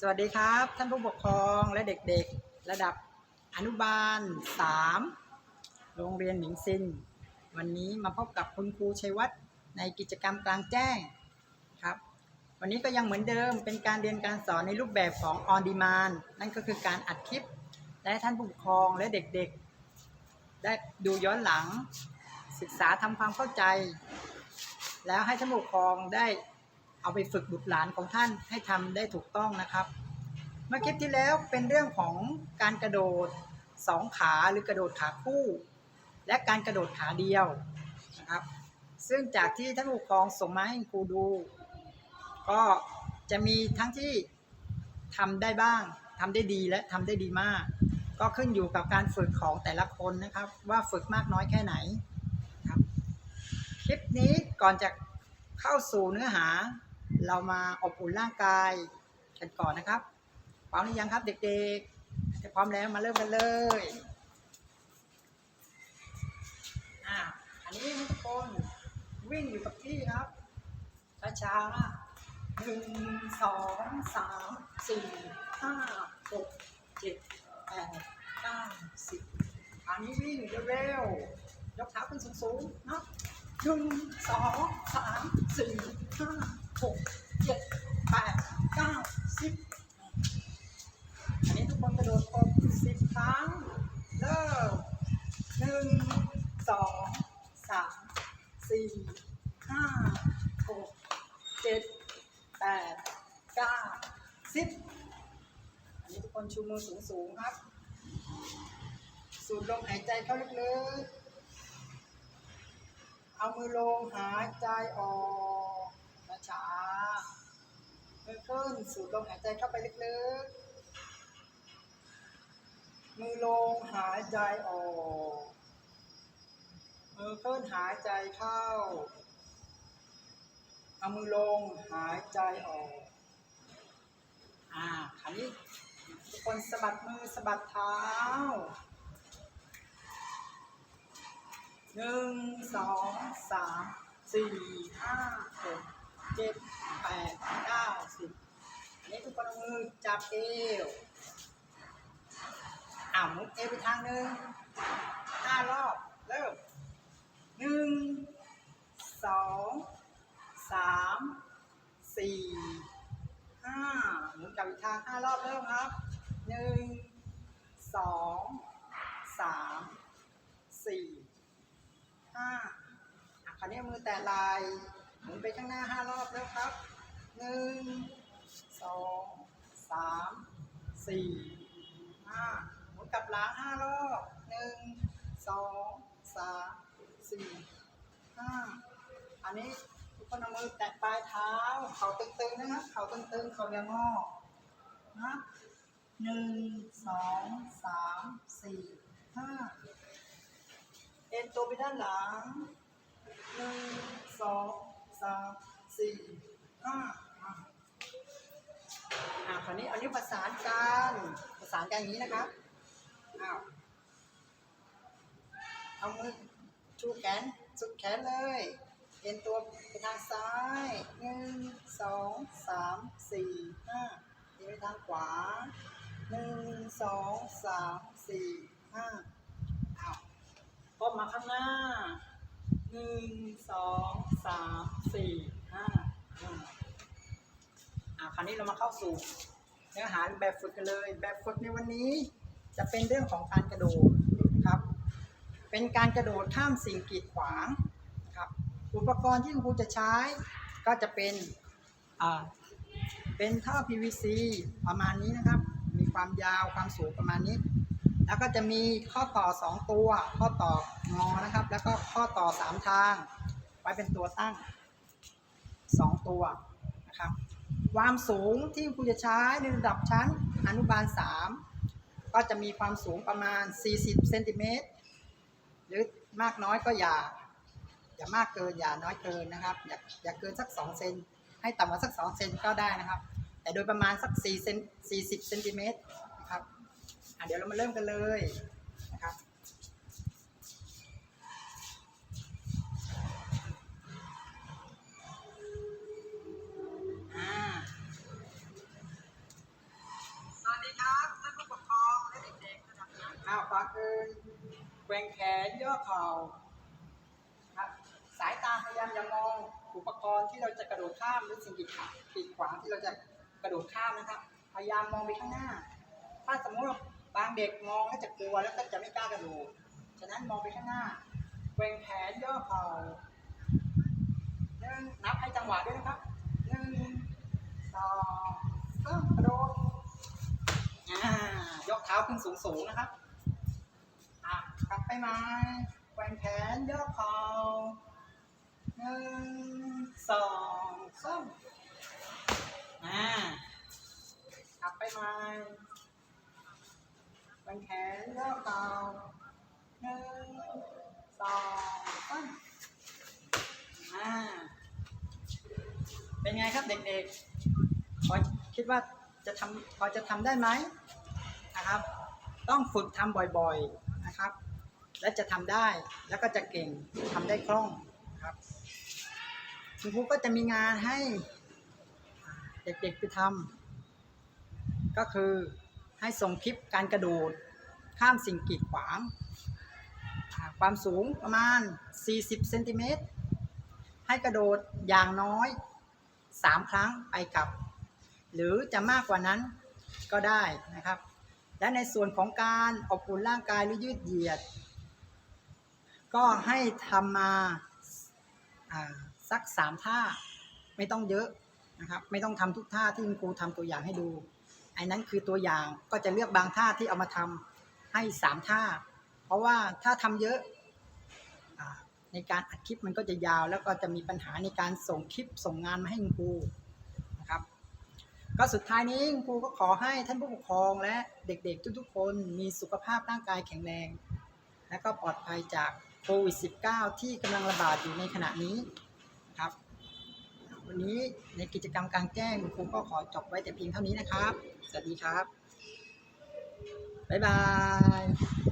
สวัสดีครับ ท่านผู้ปกครองและเด็กๆ ระดับอนุบาล 3 โรงเรียนหมิงซิน วันนี้มาพบกับคุณครูชัยวัฒน์ในกิจกรรมกลางแจ้งครับ วันนี้ก็ยังเหมือนเดิมเป็นการเรียนการสอนในรูปแบบของ on demand นั่นก็คือการอัดคลิป และท่านผู้ปกครองและเด็กๆ ได้ดูย้อนหลังศึกษาทำความเข้าใจ แล้วให้ท่านผู้ปกครองได้ เอาไปฝึกบุตรหลานของท่านให้ทำได้ถูกต้องนะครับ เมื่อคลิปที่แล้วเป็นเรื่องของการกระโดดสองขาหรือกระโดดขาคู่ และการกระโดดขาเดียวนะครับ ซึ่งจากที่ท่านผู้ปกครองส่งมาให้ครูดู ก็จะมีทั้งที่ทำได้บ้างทำได้ดีและทำได้ดีมาก ก็ขึ้นอยู่กับการฝึกของแต่ละคนนะครับ ว่าฝึกมากน้อยแค่ไหนครับ คลิปนี้ก่อนจะเข้าสู่เนื้อหา เรามาอบอุ่นร่างกายกันก่อนนะครับพร้อมหรือยังครับ เด็กๆถ้าพร้อมแล้วมาเริ่มกันเลยอ่าอันนี้ทุกคนวิ่งอยู่กับที่ครับช้าๆหนึ่งสองสามสี่ห้าหกเจ็ดแปดเก้าสิบอันนี้วิ่งเร็วๆยกเท้าขึ้นสูงๆนับหนึ่งสองสามสี่ห้า หกเจ็ดแปดเก้าสิบอันนี้ทุกคนกระโดดครบสิบครั้งเริ่มหนึ่งสองสามสี่ห้าหกเจ็ดแปดเก้าสิบอันนี้ทุกคนชูมือสูงๆครับ สูดลมหายใจเข้าลึกๆ เอามือลงหายใจออก ช้ามือขึ้นสูดลมหายใจเข้าไปลึกๆ มือลงหายใจออก มือขึ้นหายใจเข้า เอามือลงหายใจออก อ่าคราวนี้ทุกคนสะบัดมือสะบัดเท้าหนึ่งสองสามสี่ห้าหก เจ็ดแปดเก้าสิบอันนี้ทุกคนเอามือจับเอวอ่ามุดเอวไปทางหนึ่งห้ารอบ เริ่มหนึ่งสองสามสี่ห้าหมุนกลับอีกทางห้ารอบเริ่มครับหนึ่งสองสามสี่ห้าอะคราวนี้มือแตะลาย หมุนไปข้างหน้าห้ารอบแล้วครับหนึ่งสองสามสี่ห้าหมุนกลับหลังห้ารอบหนึ่งสองสามสี่ห้าอันนี้ทุกคนเอามือแตะปลายเท้า เข่าตึงๆนะครับ เข่าตึงๆ เข่ายังงอนะหนึ่งสองสามสี่ห้าเอ็นตัวไปด้านหลังหนึ่งสอง สามสี่ห้าอะอะคราวนี้เอานิ้วประสานกันประสานกันอย่างนี้นะครับอ้าวเอามือชูแขนสุดแขนเลยเอ็นตัวไปทางซ้ายหนึ่งสองสามสี่ห้าเอ็นไปทางขวาหนึ่งสองสามสี่ห้าอ้าวก้มมาข้างหน้าหนึ่งสองสาม สี่ห้าอ่าคราวนี้เรามาเข้าสู่เนื้อหาแบบฝึกกันเลย แบบฝึกในวันนี้จะเป็นเรื่องของการกระโดดครับ เป็นการกระโดดข้ามสิ่งกีดขวางครับ อุปกรณ์ที่คุณครูจะใช้ก็จะเป็นอ่าเป็นท่อ PVC ประมาณนี้นะครับ มีความยาวความสูงประมาณนี้ แล้วก็จะมีข้อต่อ 2 ตัว ข้อต่องอนะครับ แล้วก็ข้อต่อ 3 ทาง ไว้เป็นตัวตั้ง 2 ตัวนะครับความสูงที่ครูจะใช้ในระดับชั้นอนุบาล 3 ก็จะมีความสูงประมาณ 40เซนติเมตรหรือมากน้อยก็อย่า อย่ามากเกินอย่าน้อยเกินนะครับ อย่าอย่าเกินสัก 2 เซนให้ต่ำกว่าสัก 2 เซนก็ได้นะครับ แต่โดยประมาณสัก4เซน40เซนติเมตรนะครับเดี๋ยวเรามาเริ่มกันเลย แกว่งแขนย่อเข่าสายตาพยายามอย่ามองอุปกรณ์ที่เราจะกระโดดข้ามหรือสิ่งกีดขวางกีดขวางที่เราจะกระโดดข้ามนะครับ พยายามมองไปข้างหน้า ถ้าสมมติว่าบางเด็กมองแล้วจะกลัวแล้วก็จะไม่กล้ากระโดด ฉะนั้นมองไปข้างหน้าแกว่งแขนย่อเข่านับให้จังหวะด้วยนะครับหนึ่งสองสามกระโดดยกเท้าขึ้นสูงๆนะครับ อะกลับไปไหมแกว่งแขนย่อเข่าหนึ่งสองสามอ่ากลับไปไหมแขวนแขนย่อเข่าหนึ่งสองสามอ่าเป็นไงครับเด็กๆพอคิดว่าจะทำพอจะทำได้ไหมนะครับ ต้องฝึกทำบ่อยๆนะครับ และจะทำได้แล้วก็จะเก่งทำได้คล่องครับคุณครูก็จะมีงานให้เด็กๆไปทำก็คือให้ส่งคลิปการกระโดด ข้ามสิ่งกีดขวาง ความสูงประมาณ 40เซนติเมตรให้กระโดดอย่างน้อย 3 ครั้งไปกลับ หรือจะมากกว่านั้นก็ได้นะครับ และในส่วนของการอบอุ่นร่างกายหรือยืดเหยียด ก็ให้ทำมาอ่าสัก3ท่าไม่ต้องเยอะนะครับไม่ต้องทำทุกท่าที่คุณครูทำตัวอย่างให้ดูอันนั้นคือตัวอย่างก็จะเลือกบางท่าที่เอามาทำให้สามท่า เพราะว่าถ้าทำเยอะในการอัดคลิปมันก็จะยาว แล้วก็จะมีปัญหาในการส่งคลิปส่งงานมาให้คุณครูนะครับ ก็สุดท้ายนี้คุณครูก็ขอให้ท่านผู้ปกครองและเด็กๆทุกๆคนมีสุขภาพร่างกายแข็งแรง และก็ปลอดภัยจาก โควิด -19 ที่กำลังระบาดอยู่ในขณะนี้ครับ วันนี้ในกิจกรรมกลางแจ้งคุณครูก็ขอจบไว้แต่เพียงเท่านี้นะครับ สวัสดีครับ บ๊ายบาย